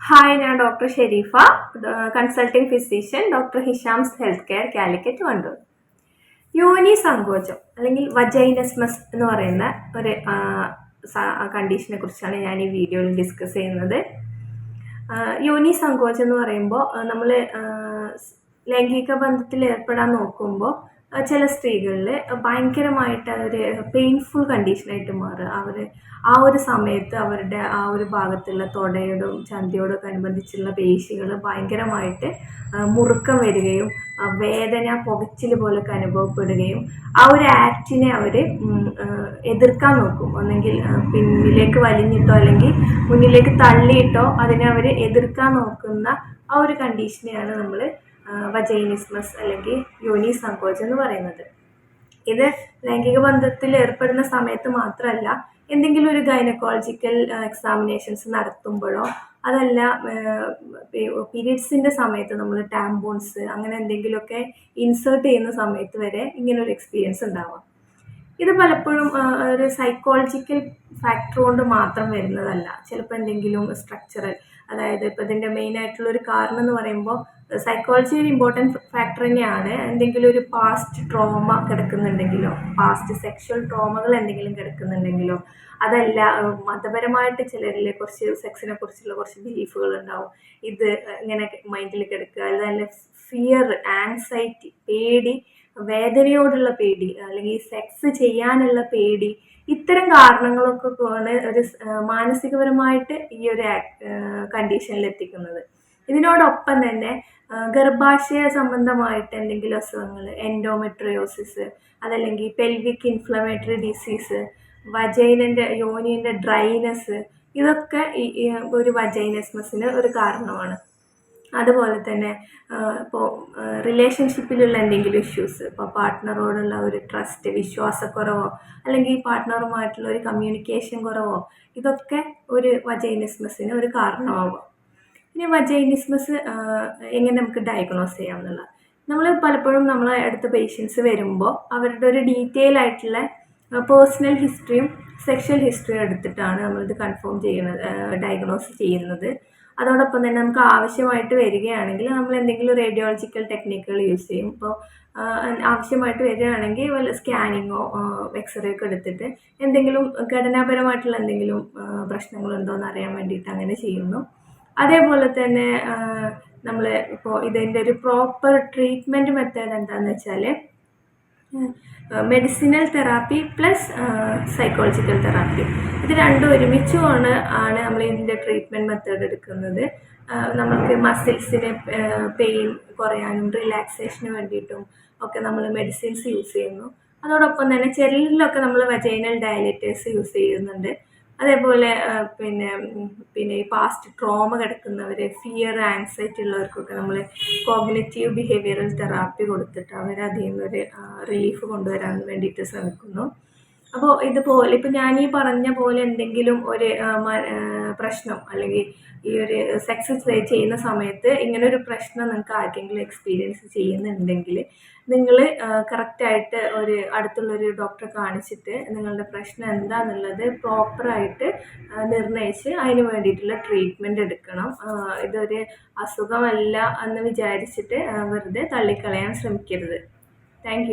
Hi ഞാൻ doctor Sharifa consulting physician doctor Hisham's health care Calicut Wandoor യോനി സങ്കോചം അല്ലെങ്കിൽ വജൈനസ്മസ് എന്ന് പറയുന്ന ഒരു കണ്ടീഷനെ കുറിച്ചാണ് ഞാൻ ഈ വീഡിയോയിൽ ഡിസ്കസ് ചെയ്യുന്നത്. യോനി സങ്കോചം എന്ന് പറയുമ്പോൾ നമ്മൾ ലൈംഗിക ബന്ധത്തിൽ ഏർപ്പെടാൻ നോക്കുമ്പോൾ ചില സ്ത്രീകളിൽ ഭയങ്കരമായിട്ട് അതൊരു പെയിൻഫുൾ കണ്ടീഷനായിട്ട് മാറുക. അവർ ആ ഒരു സമയത്ത് അവരുടെ ആ ഒരു ഭാഗത്തുള്ള തൊടയോടും ചന്തയോടൊക്കെ അനുബന്ധിച്ചുള്ള പേശികൾ ഭയങ്കരമായിട്ട് മുറുക്കം വരികയും വേദന പുകച്ചിൽ പോലൊക്കെ അനുഭവപ്പെടുകയും ആ ഒരു ആക്റ്റിനെ അവർ എതിർക്കാൻ നോക്കും. ഒന്നെങ്കിൽ പിന്നിലേക്ക് വലിഞ്ഞിട്ടോ അല്ലെങ്കിൽ മുന്നിലേക്ക് തള്ളിയിട്ടോ അതിനെ അവർ എതിർക്കാൻ നോക്കുന്ന ആ ഒരു കണ്ടീഷനെയാണ് നമ്മൾ വജൈനിസ്മസ് അല്ലെങ്കിൽ യോനി സങ്കോചം എന്ന് പറയുന്നത്. ഇത് ലൈംഗിക ബന്ധത്തിൽ ഏർപ്പെടുന്ന സമയത്ത് മാത്രമല്ല എന്തെങ്കിലും ഒരു ഗൈനക്കോളജിക്കൽ എക്സാമിനേഷൻസ് നടത്തുമ്പോഴോ അതല്ല പീരീഡ്സിന്റെ സമയത്ത് നമ്മൾ ടാംബോൺസ് അങ്ങനെ എന്തെങ്കിലുമൊക്കെ ഇൻസേർട്ട് ചെയ്യുന്ന സമയത്ത് വരെ ഇങ്ങനെ ഒരു എക്സ്പീരിയൻസ് ഉണ്ടാവാം. ഇത് പലപ്പോഴും ഒരു സൈക്കോളജിക്കൽ ഫാക്ടർ കൊണ്ട് മാത്രം വരുന്നതല്ല. ചിലപ്പോൾ എന്തെങ്കിലും സ്ട്രക്ചറൽ അതായത് ഇപ്പോൾ ഇതിന്റെ മെയിൻ ആയിട്ടുള്ള ഒരു കാരണം എന്ന് പറയുമ്പോൾ സൈക്കോളജി ഒരു ഇമ്പോർട്ടന്റ് ഫാക്ടർ തന്നെയാണ്. എന്തെങ്കിലും ഒരു പാസ്റ്റ് ട്രോമ കിടക്കുന്നുണ്ടെങ്കിലോ പാസ്റ്റ് സെക്ഷൽ ട്രോമകൾ എന്തെങ്കിലും കിടക്കുന്നുണ്ടെങ്കിലോ അതല്ല മതപരമായിട്ട് ചിലരിൽ കുറച്ച് സെക്സിനെ കുറിച്ചുള്ള കുറച്ച് ബിലീഫുകൾ ഉണ്ടാവും. ഇത് ഇങ്ങനെ മൈൻഡിൽ കിടക്കുക അതല്ല ഫിയർ ആൻസൈറ്റി പേടി വേദനയോടുള്ള പേടി അല്ലെങ്കിൽ സെക്സ് ചെയ്യാനുള്ള പേടി ഇത്തരം കാരണങ്ങളൊക്കെ ആണ് ഒരു മാനസികപരമായിട്ട് ഈ ഒരു കണ്ടീഷനിൽ എത്തിക്കുന്നത്. ഇതിനോടൊപ്പം തന്നെ ഗർഭാശയ സംബന്ധമായിട്ട് എന്തെങ്കിലും അസുഖങ്ങൾ എൻഡോമെട്രിയോസിസ് അതല്ലെങ്കിൽ പെൽവിക് ഇൻഫ്ലമേറ്ററി ഡിസീസ് വജൈനന്റെ യോനിന്റെ ഡ്രൈനസ് ഇതൊക്കെ ഒരു വജൈനസ്മസിന് ഒരു കാരണമാണ്. അതുപോലെ തന്നെ ഇപ്പോൾ റിലേഷൻഷിപ്പിലുള്ള എന്തെങ്കിലും ഇഷ്യൂസ് ഇപ്പോൾ പാർട്ട്ണറോടുള്ള ഒരു ട്രസ്റ്റ് വിശ്വാസക്കുറവോ അല്ലെങ്കിൽ പാർട്ട്ണറുമായിട്ടുള്ള ഒരു കമ്മ്യൂണിക്കേഷൻ കുറവോ ഇതൊക്കെ ഒരു വജൈനിസ്മസിന് ഒരു കാരണമാകും ഇനി വജൈനിസ്മസ് എങ്ങനെ നമുക്ക് ഡയഗ്നോസ് ചെയ്യാം നമ്മൾ പലപ്പോഴും നമ്മളെ അടുത്ത പേഷ്യൻസ് വരുമ്പോൾ അവരുടെ ഒരു ഡീറ്റെയിൽ ആയിട്ടുള്ള പേഴ്സണൽ ഹിസ്റ്ററിയും സെക്ഷൽ ഹിസ്റ്ററിയും എടുത്തിട്ടാണ് നമ്മളിത് കൺഫേം ചെയ്യുന്നത് ഡയഗ്നോസ് ചെയ്യുന്നത്. അതോടൊപ്പം തന്നെ നമുക്ക് ആവശ്യമായിട്ട് വരികയാണെങ്കിൽ നമ്മൾ എന്തെങ്കിലും റേഡിയോളജിക്കൽ ടെക്നിക്കുകൾ യൂസ് ചെയ്യും. ഇപ്പോൾ ആവശ്യമായിട്ട് വരികയാണെങ്കിൽ വല്ല സ്കാനിങ്ങോ എക്സ്റേ ഒക്കെ എടുത്തിട്ട് എന്തെങ്കിലും ഘടനാപരമായിട്ടുള്ള എന്തെങ്കിലും പ്രശ്നങ്ങളുണ്ടോ എന്ന് അറിയാൻ വേണ്ടിയിട്ട് അങ്ങനെ ചെയ്യുന്നു. അതേപോലെ തന്നെ നമ്മൾ ഇപ്പോൾ ഇതിന്റെ ഒരു പ്രോപ്പർ ട്രീറ്റ്മെന്റ് മെത്തേഡ് എന്താണെന്ന് വെച്ചാൽ medicinal therapy plus psychological therapy ഇത് രണ്ടും ഒരുമിച്ചുമാണ് ആണ് നമ്മൾ ഇതിന്റെ ട്രീറ്റ്മെന്റ് മെത്തേഡ് എടുക്കുന്നത്. നമുക്ക് മസിൽസിന് പെയിൻ കുറയാനും റിലാക്സേഷന് വേണ്ടിയിട്ടും ഒക്കെ നമ്മൾ മെഡിസിൻസ് യൂസ് ചെയ്യുന്നു. അതോടൊപ്പം തന്നെ ചെല്ലിലൊക്കെ നമ്മൾ വജൈനൽ ഡയലേറ്റേഴ്സ് യൂസ് ചെയ്യുന്നുണ്ട്. അതേപോലെ പിന്നെ പിന്നെ ഈ പാസ്റ്റ് ട്രോമ കിടക്കുന്നവർ ഫിയർ ആൻസൈറ്റി ഉള്ളവർക്കൊക്കെ നമ്മൾ കോഗ്നറ്റീവ് ബിഹേവിയറൽ തെറാപ്പി കൊടുത്തിട്ട് അവരതിൽ നിന്നൊരു റിലീഫ് കൊണ്ടുവരാൻ വേണ്ടിയിട്ട് ശ്രമിക്കുന്നു. അപ്പോൾ ഇതുപോലെ ഇപ്പം ഞാൻ ഈ പറഞ്ഞ പോലെ എന്തെങ്കിലും ഒരു പ്രശ്നം അല്ലെങ്കിൽ ഈ ഒരു സെക്സ് ചെയ്യുന്ന സമയത്ത് ഇങ്ങനെ ഒരു പ്രശ്നം നിങ്ങൾക്ക് ആർക്കെങ്കിലും എക്സ്പീരിയൻസ് ചെയ്യുന്നുണ്ടെങ്കിൽ നിങ്ങൾ കറക്റ്റായിട്ട് ഒരു അടുത്തുള്ളൊരു ഡോക്ടറെ കാണിച്ചിട്ട് നിങ്ങളുടെ പ്രശ്നം എന്താണെന്നുള്ളത് പ്രോപ്പറായിട്ട് നിർണയിച്ച് അതിന് വേണ്ടിയിട്ടുള്ള ട്രീറ്റ്മെന്റ് എടുക്കണം. ഇതൊരു അസുഖമല്ല എന്ന് വിചാരിച്ചിട്ട് വെറുതെ തള്ളിക്കളയാൻ ശ്രമിക്കരുത്. താങ്ക്